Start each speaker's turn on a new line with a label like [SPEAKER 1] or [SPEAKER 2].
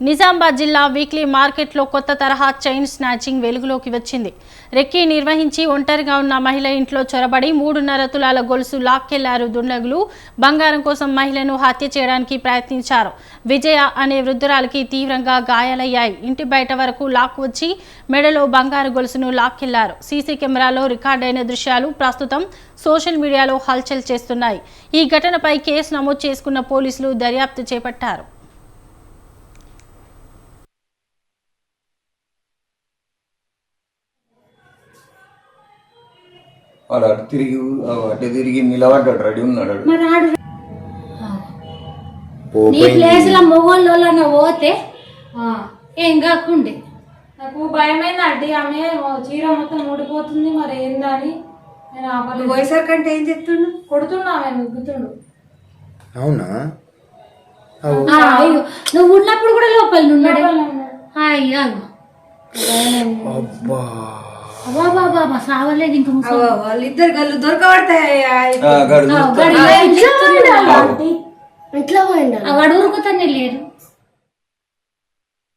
[SPEAKER 1] నిజామాబాద్ జిల్లా వీక్లీ మార్కెట్లో కొత్త తరహా చైన్ స్నాచింగ్ వెలుగులోకి వచ్చింది. రెక్కీ నిర్వహించి ఒంటరిగా ఉన్న మహిళ ఇంట్లో చొరబడి మూడున్నర తులాల గొలుసు లాక్కెళ్ళారు దుండగులు. బంగారం కోసం మహిళను హత్య చేయడానికి ప్రయత్నించారు. విజయ అనే వృద్ధురాలికి తీవ్రంగా గాయాలయ్యాయి. ఇంటి బయట వరకు లాక్ వచ్చి మెడలో బంగారు గొలుసును లాక్కెళ్ళారు. సీసీ కెమెరాలో రికార్డైన దృశ్యాలు ప్రస్తుతం సోషల్ మీడియాలో హల్చల్ చేస్తున్నాయి. ఈ ఘటనపై కేసు నమోదు చేసుకున్న పోలీసులు దర్యాప్తు చేపట్టారు.
[SPEAKER 2] వాడు అటు తిరిగి అటు తిరిగి నిలబడ్డాడు రెడీ ఉన్నాడు.
[SPEAKER 3] మరి ఆడు నీ
[SPEAKER 2] పోయింది.
[SPEAKER 3] ప్లేస్లో మొగోళ్ళ పోతే ఆ, ఏం కాకుండే?
[SPEAKER 4] నాకు భయమైంది అడ్డి ఆమె చీర మొత్తం ఊడిపోతుంది మరి ఏందని. నేను ఆపలేదు.
[SPEAKER 5] పోయేసరికంటే ఏం చెప్తుండు?
[SPEAKER 4] కొడుతున్నా ఆమె ముగ్గుతుండు
[SPEAKER 6] అవునా?
[SPEAKER 3] ఆ, అయ్యో నువ్వు ఉన్నప్పుడు కూడా లోపల ఉన్నాడే అయ్యా
[SPEAKER 6] అబ్బా.
[SPEAKER 3] సావలేదు ఇంక
[SPEAKER 5] వాళ్ళిద్దరు దొరకబడతాయి?
[SPEAKER 7] ఎట్లా పోయిండు?
[SPEAKER 3] ఆ, వాడు ఊరుకుతానే లేరు.